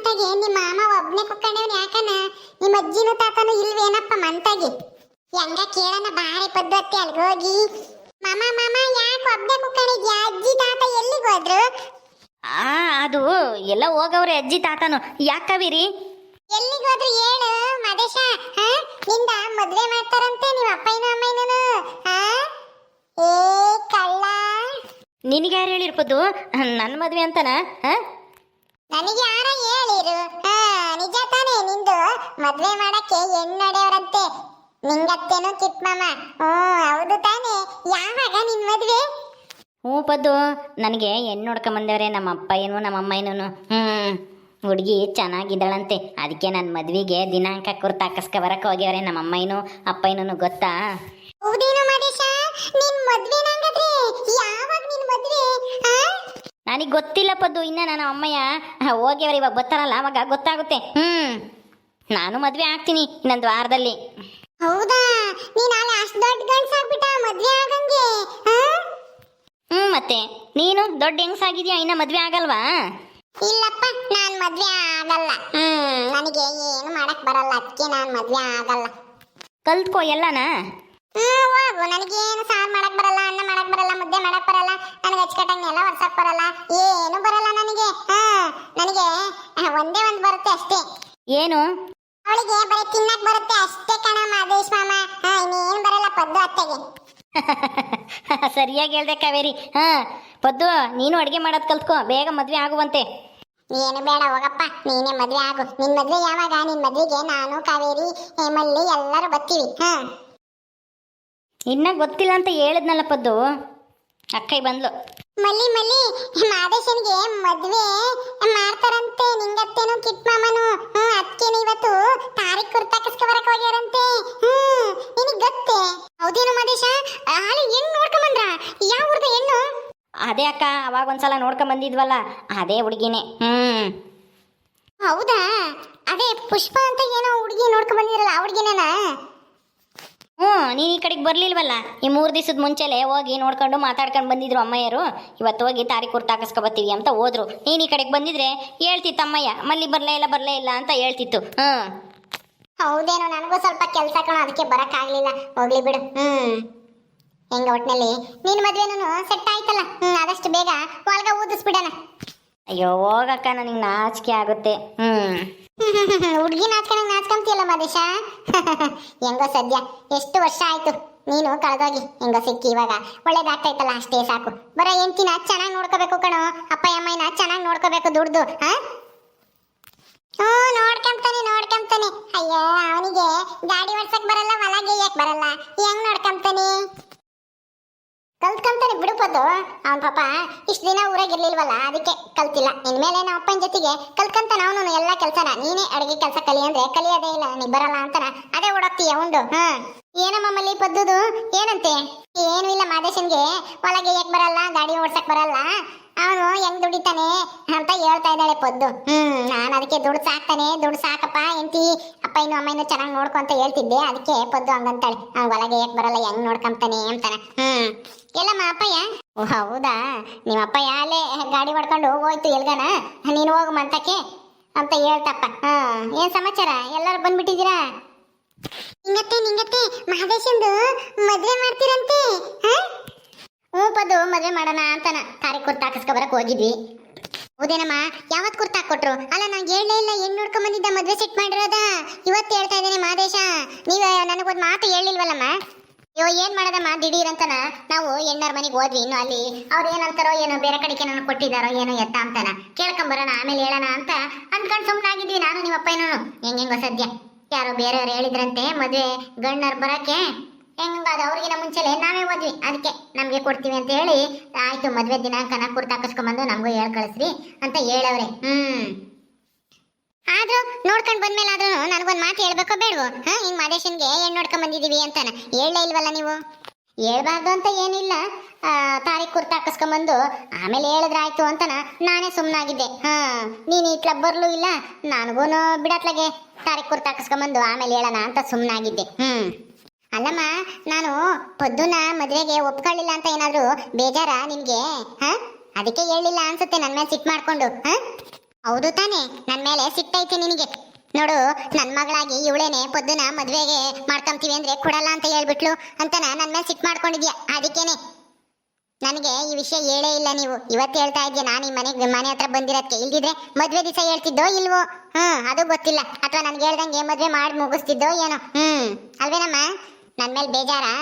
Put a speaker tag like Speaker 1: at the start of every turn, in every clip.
Speaker 1: ಮಂತಾಗೆ ನಿಮ್ಮ ಮಾಮ ಒಬ್ನೇ ಕುಕ್ಕಂಡವನ್ ಯಾಕನ? ನಿಮ್ಮ ಅಜ್ಜಿನೂ ತಾತನೂ ಇಲ್ವೇನಪ್ಪ ಮಂತಾಗೆ? ಹೆಂಗ ಕೇಳನ ಬಾರಿ ಪದ್ಧತಿ ಹೋಗಿ. ಮಾಮ ಮಾಮ ಯಾಕೆ ಒಬ್ನೇ ಕುಕ್ಕಣಿದ್ಯಾ ಅಜ್ಜಿ ತಾತ ಎಲ್ಲಿ ಹೋದ್ರು?
Speaker 2: ಆ ಅದು ಎಲ್ಲ ಹೋಗವ್ರೆ ಅಜ್ಜಿ ತಾತನು. ಯಾಕೆ ಕವಿರಿ
Speaker 1: ಎಲ್ಲಿಗೆ ಹೋದ್ರು ಹೇಳು ಮದೇಶ? ಹಾ ನಿಂದ ಮದ್ವೆ ಮಾಡ್ತಾರಂತೆ ನಿಮ್ಮ ಅಪ್ಪಯ್ಯನ ಅಮ್ಮಯ್ಯನೂ ಹಾ ಏ ಕಳ್ಳ.
Speaker 2: ನಿನಗೆ ಯಾರು ಹೇಳಿರ್ಬೋದು ನನ್ನ ಮದ್ವೆ ಅಂತನಾ? ಹಾ
Speaker 1: ನನಗೆ ಯಾರ ಹೇಳಿರು? ಹಾ ನಿಜ ತಾನೇ ನಿಂದು. ಮದ್ವೆ ಮಾಡಕ್ಕೆ ಹೆಣ್ಣು ನಡೆಯವರಂತೆ ನಿಂಗತ್ತೇನು ಕಿಟ್ ಮಾಮ ಹ್ಞೂ ಹೌದು ತಾನೇ. ಯಾವಾಗ ನಿನ್ ಮದ್ವೆ?
Speaker 2: ಹ್ಞೂ ಪದ್ದು. ನನಗೆ ಹೆಣ್ಣು ನೋಡ್ಕೊಂಬಂದವ್ರೆ ನಮ್ಮ ಅಪ್ಪ ಏನು ನಮ್ಮ ಅಮ್ಮ ಏನೂ ಹ್ಞೂ ಹುಡುಗಿ ಚೆನ್ನಾಗಿದ್ದಾಳಂತೆ. ಅದಕ್ಕೆ ನನ್ನ ಮದುವೆಗೆ ದಿನಾಂಕ ಕುರ್ತು ಹಾಕಸ್ಕ ಬರಕ್ಕೆ ಹೋಗ್ಯವ್ರೆ ನಮ್ಮ ಅಪ್ಪ ಏನು ಗೊತ್ತಾ?
Speaker 1: ಹೌದೇನು ಮದೇಶ? ನಿನ್ ಮದ್ವೆ ನಂಗದ್ರೆ ಯಾವಾಗ ನಿನ್ ಮದ್ವೆ? ಹಾ
Speaker 2: ನನಗೆ ಗೊತ್ತಿಲ್ಲಪ್ಪ ಅದು. ಇನ್ನ ನನ್ನ ಅಮ್ಮಯ್ಯ ಹೋಗಿ ಇವಾಗ ಗೊತ್ತಾರಲ್ಲ ಅವಾಗ ಗೊತ್ತಾಗುತ್ತೆ. ಹ್ಞೂ ನಾನು ಮದುವೆ ಆಗ್ತೀನಿ ಇನ್ನೊಂದು ವಾರದಲ್ಲಿ.
Speaker 1: ಹೌದಾ? ನೀನ್ ಅಲ್ಲಿ ಅಷ್ಟು ದೊಡ್ಡ ಗಂಡ್ಸಾಗ್ಬಿಟ್ಟ ಮದ್ವೆ ಆಗಂಗೆ
Speaker 2: ಹ್ಞೂ ಮತ್ತೆ. ನೀನು ದೊಡ್ಡ ಹೆಂಗ್ಸಾಗಿದ್ಯಾ ಇನ್ನ ಮದುವೆ ಆಗಲ್ವಾ?
Speaker 1: ಇಲ್ಲಪ್ಪ ನಾನು ಮದ್ವೆ ಆಗಲ್ಲ. ಹ್ಮ್. ನನಗೆ ಏನು ಮಾಡಕ್ ಬರಲ್ಲ. ಅದಕ್ಕೆ ನಾನು ಮದ್ವೆ ಆಗಲ್ಲ.
Speaker 2: ಕಲ್ತ್ಕೋ ಎಲ್ಲನಾ?
Speaker 1: ಹ್ಮ್ ಹೋಗು. ನನಗೇನು ಸಾರು ಮಾಡಕ್ ಬರಲ್ಲ ಅನ್ನ ಮಾಡಕ್ ಬರಲ್ಲ ಮುದ್ದೆ ಮಾಡಕ್ ಬರಲ್ಲ ನನಗೆ ಅಚ್ಚಕಟ್ಟಂಗೆ ಎಲ್ಲ ಒರ್ಸಕ್ ಬರಲ್ಲ. ಏನು ಬರಲ್ಲ ನನಗೆ. ಹಾ ನನಗೆ ಒಂದೇ ಒಂದು ಬರುತ್ತೆ ಅಷ್ಟೇ.
Speaker 2: ಏನು?
Speaker 1: ಅವಳಿಗೆ ಬರೀ ತಿನ್ನಕ್ ಬರುತ್ತೆ ಅಷ್ಟೇ ಕಣ ಮಾದೇಶ್ ಮಾಮ. ಹಾ ಇನ್ನೇನು ಬರಲ್ಲ ಪದ್ದು ಅತ್ತೆಗೆ.
Speaker 2: ಸರಿಯಾಗಿ ಹೇಳ್ದೆ ಕಾವೇರಿ. ಹಾ ಪದ್ದು ನೀನು ಅಡುಗೆ ಮಾಡೋದು ಕಲ್ತ್ಕೋ. ಬೇಗ ಮದ್ವೆ ಆಗುವಂತೆ.
Speaker 1: ಏನು ಬೇಡ ಹೋಗಪ್ಪ. ನೀನೇ ಮದ್ವೆ ಆಗು. ನಿನ್ ಮದ್ವೆ ಯಾವಾಗ? ನಿನ್ ಮದ್ವೆಗೆ ನಾನು ಕಾವೇರಿ ಹೇಮಲ್ಲಿ ಎಲ್ಲರೂ ಬರ್ತೀವಿ. ಹಾ.
Speaker 2: ಇನ್ನ ಗೊತ್ತಿಲ್ಲ ಅಂತ ಹೇಳಿದ್ನಲ್ಲ ಪದ್ದು. ಅಕ್ಕೈ ಬಂದ್ಲು.
Speaker 1: ಮಲ್ಲಿ ಮಲ್ಲಿ ಮಾದೇಶನ್ಗೆ ಮದ್ವೆ ಮಾಡ್ತಾರಂತೆ. ನಿಂಗತ್ತೇನು ಕಿಟ್ ಮಾಮನು. ಹ್ಮ್ ಅದಕ್ಕೇನು ಇವತ್ತು ತಾರೀಖ್ ಕುರ್ತಾಕಿಸ್ಕೊ ಬರಕ್ ಹೋಗ್ಯಾರಂತೆ. ಹ್ಮ್ ನಿನಗ್ ಗೊತ್ತೇ? ಹೌದೇನು ಮಾದೇಶ? ಹಾಲು ಹೆಣ್ಣು ನೋಡ್ಕೊಂಬಂದ್ರ ಯಾವ ಊರ್ದ ಹೆಣ್ಣು?
Speaker 2: ಅದೇ ಅಕ್ಕ ಅವಾಗ ಒಂದ್ಸಲ ನೋಡ್ಕೊಂಡ್ ಬಂದಿದ್ವಲ್ಲ ಅದೇ ಹುಡುಗಿನೇ. ಹ್ಮ್.
Speaker 1: ಹೌದಾ? ಅದೇ ಪುಷ್ಪ ಅಂತ ಏನೋ ಹುಡುಗಿ ನೋಡ್ಕೊಂಡ್ ಬಂದಿರಲ್ಲ ಆ ಹುಡುಗಿನೇನಾ?
Speaker 2: ಹ್ಞೂ ನೀನು ಈ ಕಡೆಗೆ ಬರಲಿಲ್ವಲ್ಲ? ಈ ಮೂರು ದಿವಸದ ಮುಂಚೆಲೆ ಹೋಗಿ ನೋಡ್ಕೊಂಡು ಮಾತಾಡ್ಕೊಂಡು ಬಂದಿದ್ರು ಅಮ್ಮಯ್ಯರು. ಇವತ್ತು ಹೋಗಿ ತಾರೀಖು ಕುರ್ತು ಹಾಕಿಸ್ಕೊಬತ್ತೀವಿ ಅಂತ ಹೋದ್ರು. ನೀನು ಈ ಕಡೆಗೆ ಬಂದಿದ್ರೆ ಹೇಳ್ತಿತ್ತು ಅಮ್ಮಯ್ಯ ಮಲ್ಲಿ ಬರಲೇ ಇಲ್ಲ ಬರಲೇ ಇಲ್ಲ ಅಂತ ಹೇಳ್ತಿತ್ತು. ಹ್ಞೂ.
Speaker 1: ಹೌದೇನೋ ನನಗೂ ಸ್ವಲ್ಪ ಕೆಲಸ ಕಣ ಅದಕ್ಕೆ ಬರೋಕ್ಕಾಗಲಿಲ್ಲ ಹೋಗ್ಲಿ ಬಿಡು. ಹ್ಞೂ. ಹೆಂಗ ಒಟ್ಟಿನಲ್ಲಿ ನಿನ್ನ ಮದುವೆನೂ ಸೆಟ್ ಆಯ್ತಲ್ಲ? ಹ್ಞೂ ಆದಷ್ಟು ಬೇಗ ಒಳಗ ಊದಿಸ್ಬಿಡೋಣ.
Speaker 2: ಅಯ್ಯೋ ಹೋಗಕ್ಕ ನನಗೆ ನಾಚಿಕೆ ಆಗುತ್ತೆ. ಹ್ಞೂ.
Speaker 1: ಹುಡ್ಗಿ ನಾಚ್ಕೊಂಡಂಗ್ ನಾಚ್ಕೊಂತೀಯಲ್ಲ ಮಾದೇಶ? ಹೆಂಗೋ ಸದ್ಯ, ಎಷ್ಟು ವರ್ಷ ಆಯ್ತು? ನೀನು ಕಳೆದೋಗಿ, ಹೆಂಗೋ ಸಿಕ್ಕಿ ಇವಾಗ. ಒಳ್ಳೇದಾಗ್ತೈತಲ್ಲ ಅಷ್ಟೇ ಸಾಕು. ಬರ ಹೆಂಡ್ತಿನ ಚೆನ್ನಾಗಿ ನೋಡ್ಕೋಬೇಕು ಕಣೋ. ಅಪ್ಪ ಅಮ್ಮನ ಚೆನ್ನಾಗಿ ನೋಡ್ಕೋಬೇಕು ದುಡ್ದು, ಹಾ? ಹ್ಞೂ ನೋಡ್ಕೊಂತಾನೆ ನೋಡ್ಕೊಂತಾನೆ ಅಯ್ಯೋ, ಅವನಿಗೆ ಗಾಡಿ ಓಡ್ಸಕ್ ಬರಲ್ಲ ಹೊಲ ಬರಲ್ಲ. ಹೆಂಗ್ ನೋಡ್ಕೊಂತಾನೆ ಕಲ್ತ್ಕೊಂತಾನೆ ಬಿಡುಪದು ಅವನ್ ಪಾಪ ಇಷ್ಟು ದಿನ ಊರಾಗ ಇರ್ಲಿಲ್ವಲ್ಲ, ಅದಕ್ಕೆ ಕಲ್ತಿಲ್ಲ. ಇನ್ಮೇಲೆ ನಮ್ಮ ಅಪ್ಪನ ಜೊತೆಗೆ ಕಲ್ತ್ಕಂತ ಅವನು ಎಲ್ಲ ಕೆಲಸನ. ನೀನೇ ಅಡಿಗೆ ಕೆಲಸ ಕಲಿ ಅಂದ್ರೆ ಕಲಿಯೋದೇ ಇಲ್ಲ ನೀ ಬರಲ್ಲ ಅಂತಾನ. ಅದೇ ಓಡೋಗ್ತೀಯ ಉಂಡು, ಹಾ? ಏನಮ್ಮ ಮಲ್ಲಿ ಪದ್ದುದು? ಏನಂತೆ? ಏನು ಇಲ್ಲ ಮಾದೇಶನ್ಗೆ. ಹೊಲ ಯಾಕೆ ಬರಲ್ಲ, ಗಾಡಿ ಓಡ್ಸಕ್ ಬರಲ್ಲ? ಅವನು ಹೆಂಗ್ ದುಡಿತಾನೆ ಅಂತ ಹೇಳ್ತಾ ಇದ್ದಾಳೆ ಪದ್ದು. ಹ್ಮ್, ನಾನು ಅದಕ್ಕೆ ದುಡ್ಡು ಸಾಕ್ತಾನೆ, ದುಡ್ಡು ಸಾಕಪ್ಪ ಎಂತಿ ಅಪ್ಪ ಇನ್ನು ಅಮ್ಮ ಚೆನ್ನಾಗಿ ನೋಡ್ಕೊ ಅಂತ ಹೇಳ್ತಿದ್ದೆ. ಅದಕ್ಕೆ ಪದ್ದು ಹಂಗಂತಾಳೆ. ಅವ್ನು ಒಳಗೆ ಯಾಕೆ ಬರಲ್ಲ, ಹೆಂಗ್ ನೋಡ್ಕೊಂತಾನೆ ಅಂತಾನೆ. ಹ್ಮ್. ಎಲ್ಲಮ್ಮ ಅಪ್ಪಯ್ಯ? ಓ, ಹೌದಾ? ನಿಮ್ಮ ಅಪ್ಪಯ್ಯ ಅಲ್ಲೇ ಗಾಡಿ ಹೊಡ್ಕೊಂಡು ಹೋಯ್ತು ಎಲ್ಗನ? ನೀನು ಹೋಗು ಮಂತಕ್ಕೆ ಅಂತ ಹೇಳ್ತಪ್ಪ. ಹಾ, ಏನ್ ಸಮಾಚಾರ? ಎಲ್ಲರೂ ಬಂದ್ಬಿಟ್ಟಿದ್ದೀರಾ? ನಿಂಗತ್ತೆ ನಿಂಗತ್ತೆ. ಮಹದೇಶಂದು ಮದ್ವೆ ಮಾಡ್ತೀರಂತೆ. ಹ್ಞೂ ಪದು, ಮದುವೆ ಮಾಡೋಣ ಅಂತನ. ತಾರಿ ಕುರ್ತಾ ಹಾಕಿಸ್ಕೊ ಬರಕ್ ಹೋಗಿದ್ವಿ. ಹೌದೇನಮ್ಮ? ಯಾವತ್ ಕುರ್ತಾ ಕೊಟ್ರು ಅಲ್ಲ, ನಾನ್ ಹೇಳಲೇ ಇಲ್ಲ. ಹೆಣ್ಣು ನೋಡ್ಕೊಂಡ್ ಬಂದಿದ್ದ ಮದ್ವೆ ಸೆಟ್ ಮಾಡಿರೋದ. ಇವತ್ತು ಹೇಳ್ತಾ ಇದ್ದೇನೆ ಮಾದೇಶ. ನೀವು ನನಗೊಂದು ಮಾತು ಹೇಳಿಲ್ವಲ್ಲಮ್ಮ ಅಯ್ಯೋ, ಏನ್ ಮಾಡೋದಮ್ಮ? ದಿಢೀರ್ ಅಂತನ. ನಾವು ಹೆಣ್ಣಾರ್ ಮನೆಗೆ ಹೋದ್ವಿ ಇನ್ನು ಅಲ್ಲಿ. ಅವ್ರು ಏನಂತಾರೋ ಏನೋ ಬೇರೆ ಕಡೆಗೆ ಏನೋ ಕೊಟ್ಟಿದಾರೋ ಏನೋ ಎತ್ತ ಅಂತಾನ. ಕೇಳ್ಕೊಂಬರೋಣ, ಆಮೇಲೆ ಹೇಳೋಣ ಅಂತ ಅನ್ಕೊಂಡ್ ಸುಮ್ಮನಾಗಿದ್ವಿ ನಾನು ನಿಮ್ಮ ಅಪ್ಪ ಏನೋ ಹೆಂಗೆ ಸದ್ಯ. ಯಾರೋ ಬೇರೆಯವ್ರು ಹೇಳಿದ್ರಂತೆ ಮದುವೆ ಗಣ್ಣರ್ ಬರಕ್ಕೆ. ಹೆಂಗಾದ ಅವ್ರಿಗಿನ ಮುಂಚೆಲೆ ನಾವೇ ಹೋದ್ವಿ. ಅದಕ್ಕೆ ನಮಗೆ ಕೊಡ್ತೀವಿ ಅಂತ ಹೇಳಿ, ಆಯ್ತು, ಮದ್ವೆ ದಿನಾಂಕನ ಕುರ್ತು ಹಾಕಿಸ್ಕೊಂಬಂದು ನಮಗೂ ಹೇಳಿ ಕಳಿಸ್ರಿ ಅಂತ ಹೇಳವ್ರೆ. ಹ್ಮ್. ಆದ್ರೂ ನೋಡ್ಕೊಂಡು ಬಂದ್ಮೇಲೆ ಆದ್ರೂ ನನಗೊಂದು ಮಾತು ಹೇಳ್ಬೇಕೋ ಬೇಡವೋ? ಹಾಂ? ಹಿಂಗೆ ಮಾದೇಶನ್ಗೆ ಹೆಣ್ಣು ನೋಡ್ಕೊಂಡು ಬಂದಿದೀವಿ ಅಂತಾನೆ. ಹೇಳಲೇ ಇಲ್ವಲ್ಲ ನೀವು? ಹೇಳ್ಬಾರ್ದು ಅಂತ ಏನಿಲ್ಲ. ತಾರೀಖ್ ಕುರ್ತು ಹಾಕಿಸ್ಕೊಂಬಂದು ಆಮೇಲೆ ಹೇಳಿದ್ರಾಯ್ತು ಅಂತನ. ನಾನೇ ಸುಮ್ಮನಾಗಿದ್ದೆ ಹಾ. ನೀನು ಕ್ಲಬ್ ಬರಲೂ ಇಲ್ಲ. ನನಗೂ ಬಿಡತ್ಲಾಗೆ. ತಾರೀಖ್ ಕುರ್ತು ಹಾಕಿಸ್ಕೊಂಬಂದು ಆಮೇಲೆ ಹೇಳೋಣ ಅಂತ ಸುಮ್ಮನಾಗಿದ್ದೆ ಹ್ಮ್. ಅಲ್ಲಮ್ಮ, ನಾನು ಪದ್ದುನ ಮದುವೆಗೆ ಒಪ್ಕೊಳ್ಳಿಲ್ಲ ಅಂತ ಏನಾದ್ರು ಬೇಜಾರ ನಿಮ್ಗೆ? ಹ? ಅದಕ್ಕೆ ಹೇಳಿಲ್ಲ ಅನ್ಸುತ್ತೆ ನನ್ನ ಮೇಲೆ ಸಿಟ್ ಮಾಡ್ಕೊಂಡು, ಹ? ಹೌದು ತಾನೇ, ನನ್ ಮೇಲೆ ಸಿಟ್ಟೈತಿ ನಿನಗೆ. ನೋಡು, ನನ್ ಮಗಳಾಗಿ ಇವಳೇನೆ ಪದ್ದುನ ಮದ್ವೆಗೆ ಮಾಡ್ಕೊಂತೀವಿ ಅಂದ್ರೆ ಕೊಡಲ್ಲ ಅಂತ ಹೇಳ್ಬಿಟ್ಲು ಅಂತ ನನ್ನ ಮೇಲೆ ಸಿಟ್ ಮಾಡ್ಕೊಂಡಿದ್ಯಾ? ಅದಕ್ಕೇನೆ. ನನಗೆ ಈ ವಿಷಯ ಹೇಳೇ ಇಲ್ಲ ನೀವು. ಇವತ್ತು ಹೇಳ್ತಾ ಇದ್ದೀಯ ನಾನು ಈ ಮನೆಗೆ, ಮನೆ ಹತ್ರ ಬಂದಿರೋಕ್ಕೆ ಇಲ್ದಿದ್ರೆ ಮದುವೆ ದಿವಸ ಹೇಳ್ತಿದ್ದೋ ಇಲ್ವೋ? ಹ್ಞೂ ಅದು ಗೊತ್ತಿಲ್ಲ. ಅಥವಾ ನನಗೆ ಹೇಳ್ದಂಗೆ ಮದುವೆ ಮಾಡಿ ಮುಗಿಸ್ತಿದ್ದೋ ಏನೋ. ಹ್ಞೂ ಅಲ್ವೇನಮ್ಮ? ನನ್ ಮೇಲೆ ಬೇಜಾರಾ?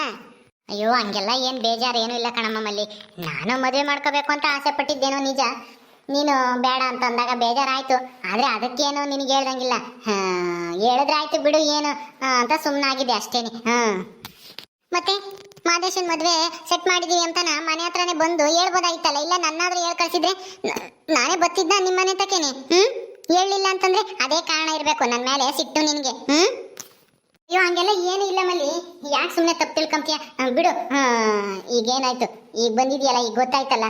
Speaker 1: ಅಯ್ಯೋ, ಹಂಗೆಲ್ಲ ಏನು ಬೇಜಾರು, ಏನೂ ಇಲ್ಲ ಕಣಮ್ಮ ಮಲ್ಲಿ. ನಾನು ಮದುವೆ ಮಾಡ್ಕೋಬೇಕು ಅಂತ ಆಸೆ ಪಟ್ಟಿದ್ದೇನೋ ನಿಜ. ನೀನು ಬೇಡ ಅಂತ ಅಂದಾಗ ಬೇಜಾರಾಯ್ತು. ಆದರೆ ಅದಕ್ಕೇನು ನಿನಗೆ ಹೇಳ್ದಂಗಿಲ್ಲ. ಹಾಂ ಹೇಳಿದ್ರೆ ಆಯ್ತು ಬಿಡು, ಏನು ಅಂತ ಸುಮ್ಮನಾಗಿದೆ ಅಷ್ಟೇನೆ ಹಾಂ. ಮತ್ತೆ, ಮಾದೇಶನ್ ಮದುವೆ ಸೆಟ್ ಮಾಡಿದೀವಿ ಅಂತ ಮನೆ ಹತ್ರನೇ ಬಂದು ಹೇಳ್ಬೋದಾಗಿತ್ತಲ್ಲ ಇಲ್ಲ ನನ್ನಾದರೂ ಹೇಳಿ ಕಳಿಸಿದ್ರೆ ನಾನೇ ಬತ್ತಿದ್ದ ನಿಮ್ಮ ಮನೆ ತಕೇನೆ? ಹ್ಞೂ ಹೇಳಿಲ್ಲ ಅಂತಂದರೆ ಅದೇ ಕಾರಣ ಇರಬೇಕು. ನನ್ನ ಮೇಲೆ ಸಿಟ್ಟು ನಿನಗೆ. ಹ್ಮ್? ಅಯ್ಯೋ, ಹಂಗೆಲ್ಲ ಏನು ಇಲ್ಲ ಮಲ್ಲಿ. ಯಾಕೆ ಸುಮ್ಮನೆ ತಪ್ಪು ತಿಳ್ಕೊಂತೀಯ? ಬಿಡು. ಈಗ ಈಗೇನಾಯ್ತು? ಈಗ ಬಂದಿದ್ಯಲ್ಲ, ಈಗ ಗೊತ್ತಾಯ್ತಲ್ಲ.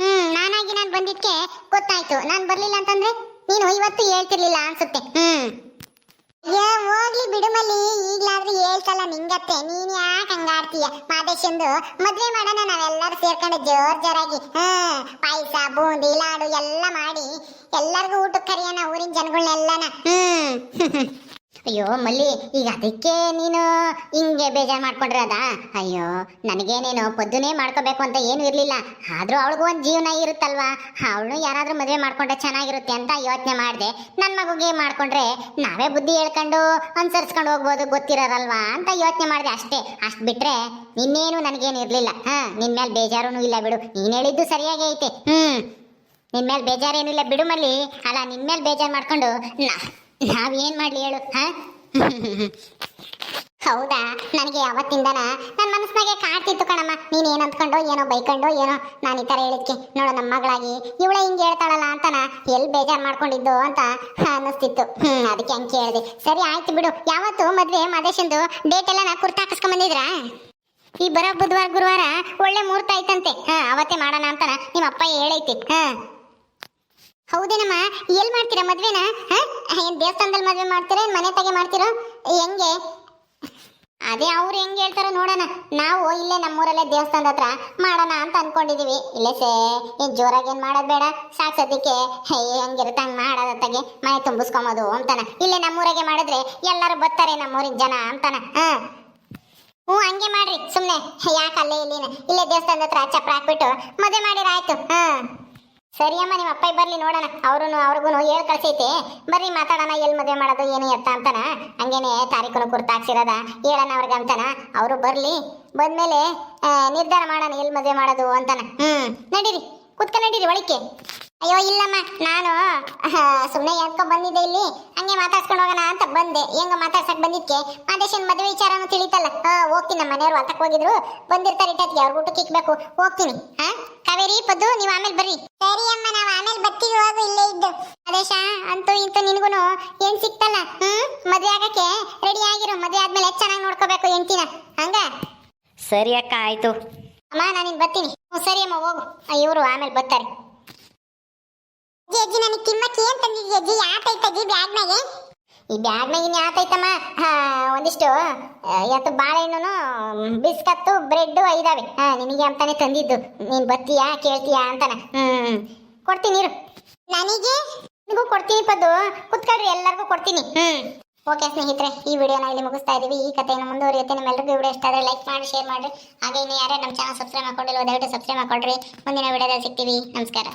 Speaker 1: ಹ್ಮ್, ನಾನಾಗಿ ನಾನು ಬಂದಿದ್ಕೆ ಗೊತ್ತಾಯ್ತು. ನಾನು ಬರ್ಲಿಲ್ಲ ಅಂತಂದ್ರೆ ನೀನು ಇವತ್ತು ಹೇಳ್ತಿರ್ಲಿಲ್ಲ ಅನ್ಸುತ್ತೆ. ಹ್ಮ್. ಏ ಹೋಗ್ಲಿ ಬಿಡು ಮಲ್ಲಿ. ಈಗ್ಲಾದ್ರೂ ಹೇಳ್ತಲ್ಲ ನಿಂಗತ್ತೆ. ನೀನ್ ಯಾಕೆ ಹಂಗಾಡ್ತೀಯ? ಮಾದೇಶಂದು, ಮದ್ವೆ ಮಾಡೋಣ ನಾವೆಲ್ಲರೂ ಸೇರ್ಕೊಂಡು ಜೋರ್ ಜೋರಾಗಿ. ಹ್ಮ್ ಪಾಯಸ, ಬೂಂದಿ, ಲಾಡು ಎಲ್ಲ ಮಾಡಿ ಎಲ್ಲರಿಗೂ ಊಟಕ್ಕೆ ಕರಿಯೋಣ ಊರಿನ ಜನಗಳನ್ನೆಲ್ಲನ ಹ್ಮ್. ಅಯ್ಯೋ, ಮಲ್ಲಿ, ಈಗ ಅದಕ್ಕೆ ನೀನು ಹಿಂಗೆ ಬೇಜಾರು ಮಾಡ್ಕೊಂಡಿರೋದ ಅಯ್ಯೋ, ನನಗೇನೇನು ಪೊದ್ದುನೇ ಮಾಡ್ಕೋಬೇಕು ಅಂತ ಏನು ಇರಲಿಲ್ಲ. ಆದರೂ ಅವಳಿಗೂ ಒಂದು ಜೀವನ ಇರುತ್ತಲ್ವಾ? ಅವಳು ಯಾರಾದರೂ ಮದುವೆ ಮಾಡ್ಕೊಂಡ್ರೆ ಚೆನ್ನಾಗಿರುತ್ತೆ ಅಂತ ಯೋಚನೆ ಮಾಡಿದೆ. ನನ್ನ ಮಗುಗೆ ಮಾಡ್ಕೊಂಡ್ರೆ ನಾವೇ ಬುದ್ಧಿ ಹೇಳ್ಕೊಂಡು ಅನುಸರಿಸ್ಕೊಂಡು ಹೋಗ್ಬೋದು ಗೊತ್ತಿರೋರಲ್ವಾ ಅಂತ ಯೋಚನೆ ಮಾಡಿದೆ ಅಷ್ಟೇ. ಅಷ್ಟು ಬಿಟ್ಟರೆ ನಿನ್ನೇನು ನನಗೇನು ಇರಲಿಲ್ಲ. ಹಾಂ ನಿನ್ನ ಮೇಲೆ ಬೇಜಾರೂ ಇಲ್ಲ ಬಿಡು. ನೀನು ಹೇಳಿದ್ದು ಸರಿಯಾಗಿ ಐತೆ. ಹ್ಞೂ ನಿನ್ನ ಮೇಲೆ ಬೇಜಾರೇನಿಲ್ಲ ಬಿಡು ಮಲ್ಲಿ. ಅಲ್ಲ ನಿನ್ನ ಮೇಲೆ ಬೇಜಾರು ಮಾಡ್ಕೊಂಡು ನಾ- ನಾವೇನ್ ಮಾಡ್ಲಿ ಹೇಳು ಹೌದಾ? ನನಗೆ ಅವತ್ತಿಂದನ ನನ್ನ ಮನಸ್ಸಿನಾಗೆ ಕಾಡ್ತಿತ್ತು ಕಣಮ್ಮ. ನೀನ್ ಏನ್ ಅಂದ್ಕೊಂಡೋ, ಏನೋ ಬೈಕೊಂಡು, ಏನೋ ನಾನು ಈ ತರ ಹೇಳಿದ್ಕೆ. ನೋಡು ನಮ್ಮ ಮಗಳಾಗಿ, ಇವಳೆ ಹಿಂಗ್ ಹೇಳ್ತಾಳಲ್ಲ ಅಂತನ ಎಲ್ಲಿ ಬೇಜಾರು ಮಾಡ್ಕೊಂಡಿದ್ದು ಅಂತ ಅನ್ನಿಸ್ತಿತ್ತು. ಹ್ಮ್, ಅದಕ್ಕೆ ಅಂಕಿ ಕೇಳಿದೆ. ಸರಿ, ಆಯ್ತು ಬಿಡು. ಯಾವತ್ತು ಮದ್ವೆ ಮದೇಶಂದು ಡೇಟ್ ಎಲ್ಲ ನಾ ಕುರ್ತಾ ಹಾಕಸ್ಕೊಂಡ್ ಬಂದಿದ್ರಾ? ಈ ಬರೋ ಬುಧವಾರ, ಗುರುವಾರ ಒಳ್ಳೆ ಮುಹೂರ್ತ ಐತಂತೆ. ಹಾ, ಅವತ್ತೇ ಮಾಡೋಣ ಅಂತನ ನಿಮ್ಮ ಅಪ್ಪ ಹೇಳೈತಿ. ಹಾ. ಹೌದೇನಮ್ಮ? ಎಲ್ಲಿ ಮಾಡ್ತೀರಾ ಮದ್ವೆನ? ಏನ್ ದೇವಸ್ಥಾನದಲ್ಲಿ ಮದ್ವೆ ಮಾಡ್ತೀರಾ? ಏನ್ ಮನೆ ತಾಗೆ ಮಾಡ್ತೀರೋ? ಹೆಂಗೆ? ಅದೇ ಅವ್ರು ಹೆಂಗ್ ಹೇಳ್ತಾರೋ ನೋಡೋಣ. ನಾವು ಇಲ್ಲೇ ನಮ್ಮೂರಲ್ಲೇ ದೇವಸ್ಥಾನದ ಹತ್ರ ಮಾಡೋಣ ಅಂತ ಅನ್ಕೊಂಡಿದೀವಿ. ಇಲ್ಲೇ ಸೇ ಏನ್ ಜೋರಾಗಿ ಏನ್ ಮಾಡೋದ್ ಬೇಡ. ಸಾಕ್ ಸದ್ಯಕ್ಕೆ. ಹೇ, ಹೆಂಗಿರುತ್ತೆ ಹಂಗ್ ಮಾಡೋದತ್ತಾಗೆ ಮನೆ ತುಂಬಿಸ್ಕೊಂಬೋದು ಅಂತಾನ. ಇಲ್ಲೇ ನಮ್ಮೂರಾಗೆ ಮಾಡಿದ್ರೆ ಎಲ್ಲರೂ ಬರ್ತಾರೆ ನಮ್ಮೂರಿನ ಜನ ಅಂತಾನ. ಹಾ. ಹ್ಞೂ ಹಂಗೆ ಮಾಡ್ರಿ. ಸುಮ್ಮನೆ ಯಾಕೆ ಅಲ್ಲೇ ಇಲ್ಲಿನ? ಇಲ್ಲೇ ದೇವಸ್ಥಾನದ ಹತ್ರ ಚಪ್ರ ಹಾಕ್ಬಿಟ್ಟು ಮದುವೆ ಮಾಡಿರಾಯ್ತು ಹಾ. ಸರಿ ಅಮ್ಮ, ನಿಮ್ಮ ಅಪ್ಪ ಬರ್ಲಿ ನೋಡೋಣ. ಅವ್ರು ಅವ್ರಿಗೂ ಹೇಳ್ ಕಳ್ಸೈತೆ. ಬರ್ರಿ ಮಾತಾಡೋಣ ಎಲ್ಲಿ ಮದುವೆ ಮಾಡೋದು, ಏನು ಎತ್ತ ಅಂತಾನ. ಹಂಗೇನೆ ತಾರೀಖನು ಕುರ್ತಾಕ್ಸಿರೋದ, ಹೇಳೋಣ ಅವ್ರಿಗೆ ಅಂತಾನ. ಅವರು ಬರ್ಲಿ. ಬಂದ್ಮೇಲೆ ನಿರ್ಧಾರ ಮಾಡೋಣ ಎಲ್ಲಿ ಮದುವೆ ಮಾಡೋದು ಅಂತಾನ. ಹ್ಮ್, ನಡೀರಿ. ಕುತ್ಕ ನಡೀರಿ ಒಳಿಕೆ ಅಯ್ಯೋ ಇಲ್ಲಮ್ಮ ನಾನು ಸುಮ್ಮನೆ ಯಾಕೋ ಬಂದಿದ್ದೆ ಇಲ್ಲಿ. ಹಂಗೆ ಮಾತಾಡ್ಸ್ಕೊಂಡು ಹೋಗೋಣ ಅಂತ ಬಂದೆ. ಹೆಂಗ ಮಾತಾಡ್ಸಕ್ ಬಂದಿದ್ಕೆ. ಮಾದೇಶನ್ ಮದುವೆ ವಿಚಾರನೂ ತಿಳಿತಲ್ಲ. ಹಾ ಹೋಗ್ತೀನಿ ನಮ್ಮ ಮನೆಯವ್ರು ಹೋಗಿದ್ರು? ಬಂದಿರ್ತಾರೆ ಇಟ್ಟತ್ಗೆ ಅವ್ರ ಊಟಕ್ಕೆ ಇಕ್ಬೇಕು. ಹೋಗ್ತೀನಿ. ಹಾ ಕಾವೇರಿ ಪದ್ದು ನೀವು ಆಮೇಲೆ ಬರ್ರಿ. ಸರಿ ಅಮ್ಮ ನಾವು ಆಮೇಲೆ ಬರ್ತೀವಿ. ಹೋಗು ಇಲ್ಲೇ ಇದ್ದು. ಆದೇಶ ಅಂತೂ ಇಂತೂ ನಿನ್ಗುನು ಏನ್ ಸಿಕ್ತಲ್ಲ? ಹ್ಮ್? ಮದ್ವೆ ಆಗಕ್ಕೆ ರೆಡಿ ಆಗಿರೋ. ಮದ್ವೆ ಆದ್ಮೇಲೆ ಚೆನ್ನಾಗಿ ನೋಡ್ಕೋಬೇಕು ಎಂತಿನ ಹಂಗ?
Speaker 2: ಸರಿ ಅಕ್ಕ ಆಯ್ತು.
Speaker 1: ಅಮ್ಮ ನಾನಿನ್ ಬರ್ತೀನಿ. ಹ್ಞೂ ಸರಿ ಅಮ್ಮ ಹೋಗು. ಇವರು ಆಮೇಲೆ ಬರ್ತಾರೆ. ಅಜ್ಜಿ ನನಗೆ ಕಿಮ್ಮಕ್ಕಿ ಏನ್ ತಂದಿದ್ಯ ಅಜ್ಜಿ ಯಾತೈತ ಅಜ್ಜಿ ಬ್ಯಾಗ್ನಾಗೆ? ಈ ಬ್ಯಾಗ್ ಮ್ಯಾಗಿನ ಯಾತೈತಮ್ಮ ಒಂದಿಷ್ಟು ಇವತ್ತು ಬಾಳೆಹಣ್ಣು ಬಿಸ್ಕತ್ತು ಬ್ರೆಡ್ ಇದಾವೆ ಹಾ, ನಿನಗೆ ಅಂತಾನೆ ತಂದಿದ್ದು. ನೀನ್ ಬರ್ತೀಯಾ ಕೇಳ್ತೀಯಾ ಅಂತಾನೆ. ಹ್ಮ್ ಕೊಡ್ತೀನಿ ಇರು. ನನಗೆ? ನಿಮಗೂ ಕೊಡ್ತೀನಿ ಪದ್ದು. ಕುತ್ಕೊಳ್ರಿ, ಎಲ್ಲರಿಗೂ ಕೊಡ್ತೀನಿ. ಹ್ಮ್. ಓಕೆ ಸ್ನೇಹಿತರೆ, ಈ ವಿಡಿಯೋನ ಇಲ್ಲಿ ಮುಗಿಸ್ತಾ ಇದೀವಿ. ಈ ಕಥೆಯನ್ನು ಮುಂದುವರಿಯುತ್ತೆ. ನಿಮ್ಮೆಲ್ಲರಿಗೂ ವಿಡಿಯೋ ಇಷ್ಟ ಆದರೆ ಲೈಕ್ ಮಾಡಿ, ಶೇರ್ ಮಾಡಿ. ಹಾಗೆ ಇನ್ನು ಯಾರೇ ನಮ್ಮ ಚಾನಲ್ ಸಬ್ಸ್ಕ್ರೈಬ್ ಮಾಡ್ಕೊಂಡಿಲ್ಲ ದಯವಿಟ್ಟು ಸಬ್ಸ್ಕ್ರೈಬ್ ಮಾಡ್ಕೊಳ್ರಿ. ಮುಂದಿನ ವಿಡಿಯೋದಲ್ಲಿ ಸಿಗ್ತೀವಿ. ನಮಸ್ಕಾರ.